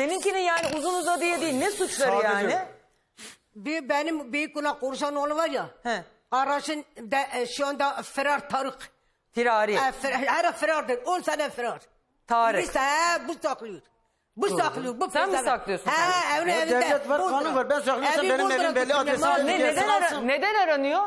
Seninkinin yani uzun uzadıya değil ne suçları Sadece- yani? Bir benim büyük günah konuşan oğlu var ya. He. Arasın de, e, şu anda Ferar Tarık. Firari. E, fer, her firardır. 10 sene firar. Tarık. Biz he, bu saklıyor. Bu saklıyor. Bu Sen mi saklıyorsun He, Ya evinde. devlet var, buldular. kanun var. Ben saklıyorsam Evi benim buldular, evim belli, götürdüler. adresi Mal- belli. Ne, neden, ara- neden aranıyor?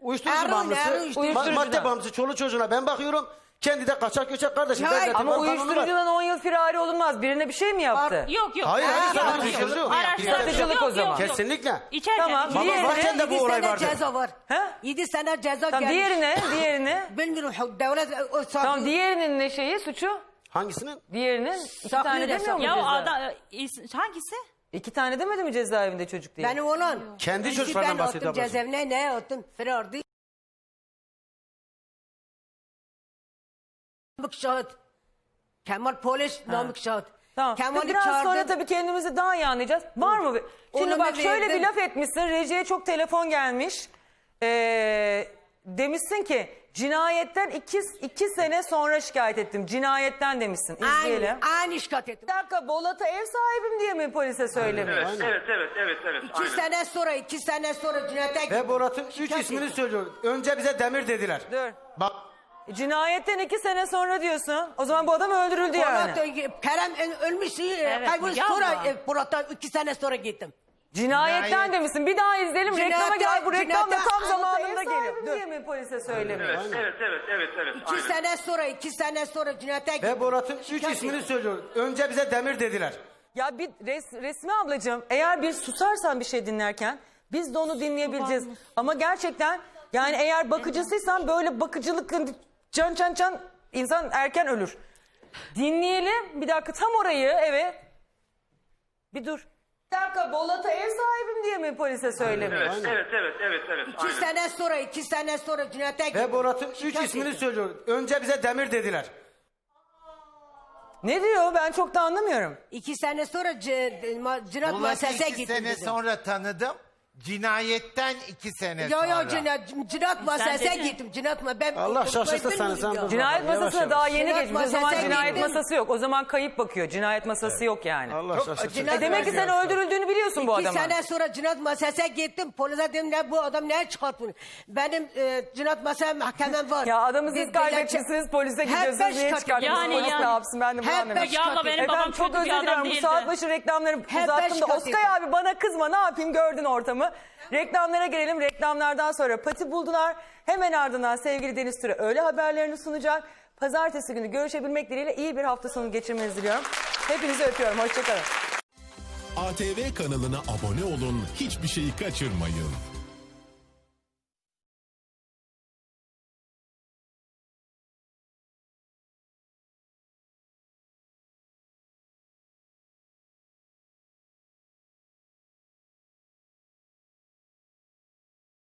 Uyuşturucu Erol, bağımlısı, Erol ma- uyuşturucu. madde bağımlısı, çoluk çocuğuna ben bakıyorum. Kendi de kaçak göçek kardeşim. Ya, Devletin Ama var, kanunu var. uyuşturucudan 10 yıl firari olunmaz. Birine bir şey mi yaptı? Yok yok. Hayır, hayır, sana bir şey yok. Yok, o zaman. Kesinlikle. İçerken. Tamam. Baba Diğerine- varken de bu olay sene vardı. ceza var. He? 7 sene ceza Tamam gelmiş. diğerine, diğerine. Bilmiyorum devlet o. Tamam diğerinin ne şeyi suçu? Hangisinin? Diğerinin iki Saklıyor tane ya, demiyor mu Ya o ceza? adam is- hangisi? İki tane demedi mi cezaevinde çocuk diye? Benim onun. Kendi çocuklardan ben bahsediyor attım ablacığım. cezaevine ne attım? Firardı. Namık şahit. Kemal polis Namık şahit. Tamam. Kemal'i Biraz çağırdım. sonra tabii kendimizi daha iyi anlayacağız. Var mı? bir- Şimdi Onu bak şöyle bir verdim. laf etmişsin. Recep'e çok telefon gelmiş. Ee, demişsin ki cinayetten iki, iki sene sonra şikayet ettim. Cinayetten demişsin. İzleyelim. Aynı, aynı şikayet ettim. Bir dakika Bolat'a ev sahibim diye mi polise söylemiş? Evet, evet, evet, evet, evet. İki aynen. sene sonra, iki sene sonra cinayete Ve. Borat'ın üç ismini söylüyor. Önce bize Demir dediler. Dur. Bak Cinayetten iki sene sonra diyorsun. O zaman bu adam öldürüldü yani. Polat, e, Kerem e, ölmüş, e, Evet, kaybolmuş yapma. sonra e, Polat'tan iki sene sonra gittim. Cinayetten Cinayet. demişsin. Bir daha izleyelim. Cinayetten- Reklama gel. Bu reklam da tam zamanında Ev geliyor. sahibi diye mi polise söylemiş? Evet, evet, evet, evet, evet. İki aynen. sene sonra, iki sene sonra cinayete gittim. ve Borat'ın üç Şikayet ismini söylüyor. Önce bize Demir dediler. Ya bir res, Resmi ablacığım eğer bir susarsan bir şey dinlerken biz de onu dinleyebileceğiz. Ama gerçekten yani eğer bakıcısıysan böyle bakıcılık can can can insan erken ölür. Dinleyelim. Bir dakika tam orayı evet. Bir dur. Bir dakika Bolat'a ev sahibim diye mi polise söylemiş? Evet, evet, evet, evet, evet. İki aynen. sene sonra, iki sene sonra cinayete gittim. Ve Borat'ın üç Şikayet ismini söylüyor. Önce bize Demir dediler. Ne diyor ben çok da anlamıyorum. İki sene sonra cinayet Polat'ı muhasese iki gittim. sene dedim. sonra tanıdım. Cinayetten iki sene Yo sonra. yo cinayet, cinayet muhasese dedin. gittim. Cinayet ma- ben Allah bilmiyorum seni, sen dur. Cinayet Yavaş masasına yavaş. daha yeni Cinayet geçmiş. O zaman masasına cinayet gittim. masası yok. O zaman kayıp bakıyor. Cinayet masası yok yani. Allah cinayet- E demek ki sen öldürüldüğünü biliyorsun bu İki adamın. sene sonra cinayet masasına gittim. Polise dedim ne bu adam ne çıkartıyor? Benim e, cinayet masaya mahkemem var. Ya adamı siz kaybetmişsiniz, polise Hep gidiyorsunuz. Niye çıkarttınız? Yani, Polis yani. ne yapsın ben de bunu Hep anlamıyorum. ben Ya abla benim Efendim babam çok kötü özür bir adam diliyorum. Bu değildi. saat başı reklamları ben uzattım da Oskay abi bana kızma ne yapayım gördün ortamı. Reklamlara gelelim. Reklamlardan sonra Pati buldular. Hemen ardından sevgili Deniz Türe öğle haberlerini sunacak. Pazartesi günü görüşebilmek dileğiyle iyi bir hafta sonu geçirmenizi diliyorum. Hepinizi öpüyorum. Hoşçakalın. ATV kanalına abone olun, hiçbir şeyi kaçırmayın.